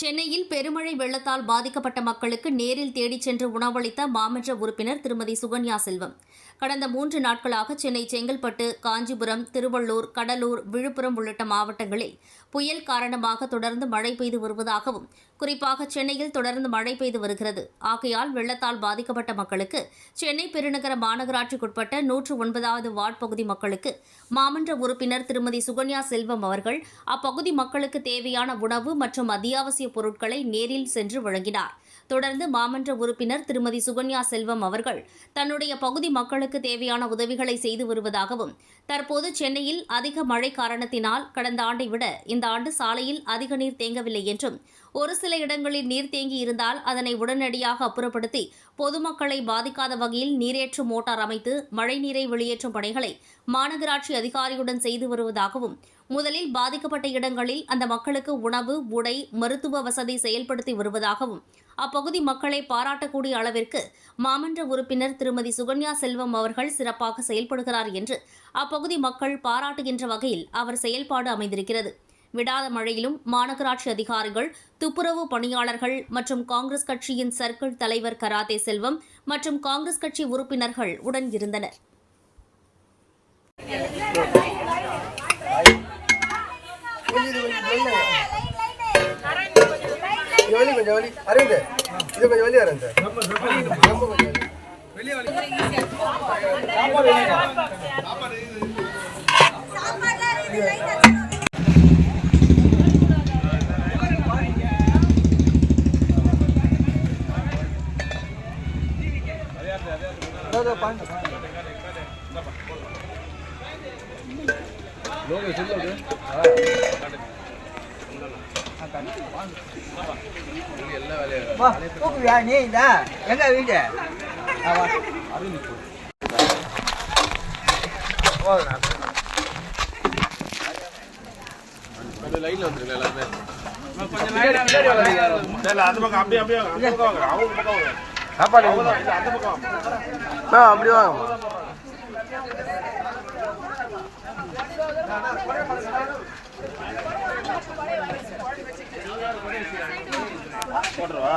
சென்னையில் பெருமழை வெள்ளத்தால் பாதிக்கப்பட்ட மக்களுக்கு நேரில் தேடிச் சென்று உணவளித்த மாமன்ற உறுப்பினர் திருமதி சுகன்யா செல்வம். கடந்த மூன்று நாட்களாக சென்னை செங்கல்பட்டு காஞ்சிபுரம் திருவள்ளூர் கடலூர் விழுப்புரம் உள்ளிட்ட மாவட்டங்களில் புயல் காரணமாக தொடர்ந்து மழை பெய்து வருவதாகவும் குறிப்பாக சென்னையில் தொடர்ந்து மழை பெய்து வருகிறது. ஆகையால் வெள்ளத்தால் பாதிக்கப்பட்ட மக்களுக்கு சென்னை பெருநகர மாநகராட்சிக்குட்பட்ட நூற்று ஒன்பதாவது வார்டு பகுதி மக்களுக்கு மாமன்ற உறுப்பினர் திருமதி சுகன்யா செல்வம் அவர்கள் அப்பகுதி மக்களுக்கு தேவையான உணவு மற்றும் அத்தியாவசிய பொருட்களை நேரில் சென்று வழங்கினார். தொடர்ந்து மாமன்ற உறுப்பினர் திருமதி சுகன்யா செல்வம் அவர்கள் தன்னுடைய பகுதி மக்களுக்கு தேவையான உதவிகளை செய்து வருவதாகவும் தற்போது சென்னையில் அதிக மழை காரணத்தினால் கடந்த ஆண்டை விட இந்த ஆண்டு சாலையில் அதிக நீர் தேங்கவில்லை என்றும் ஒரு சில இடங்களில் நீர் தேங்கி இருந்தால் அதனை உடனடியாக அப்புறப்படுத்தி பொதுமக்களை பாதிக்காத வகையில் நீரேற்றும் மோட்டார் அமைத்து மழைநீரை வெளியேற்றும் பணிகளை மாநகராட்சி அதிகாரியுடன் செய்து வருவதாகவும் முதலில் பாதிக்கப்பட்ட இடங்களில் அந்த மக்களுக்கு உணவு உடை மருத்துவ வசதி செயல்படுத்தி வருவதாகவும் அப்பகுதி மக்களை பாராட்டக்கூடிய அளவிற்கு மாமன்ற உறுப்பினர் திருமதி சுகன்யா செல்வம் அவர்கள் சிறப்பாக செயல்படுகிறார் என்று அப்பகுதி மக்கள் பாராட்டுகின்ற வகையில் அவர் செயல்பாடு அமைந்திருக்கிறது. விடாத மழையிலும் மாநகராட்சி அதிகாரிகள் துப்புரவு பணியாளர்கள் மற்றும் காங்கிரஸ் கட்சியின் சர்க்கிள் தலைவர் கராத்தே செல்வம் மற்றும் காங்கிரஸ் கட்சி உறுப்பினர்கள் உடன் இருந்தனர். இது வலி கொஞ்சம் வலி கொஞ்சம் சாப்பாடு ஆ அப்படி வாங்கம்மா போட்டுருவா.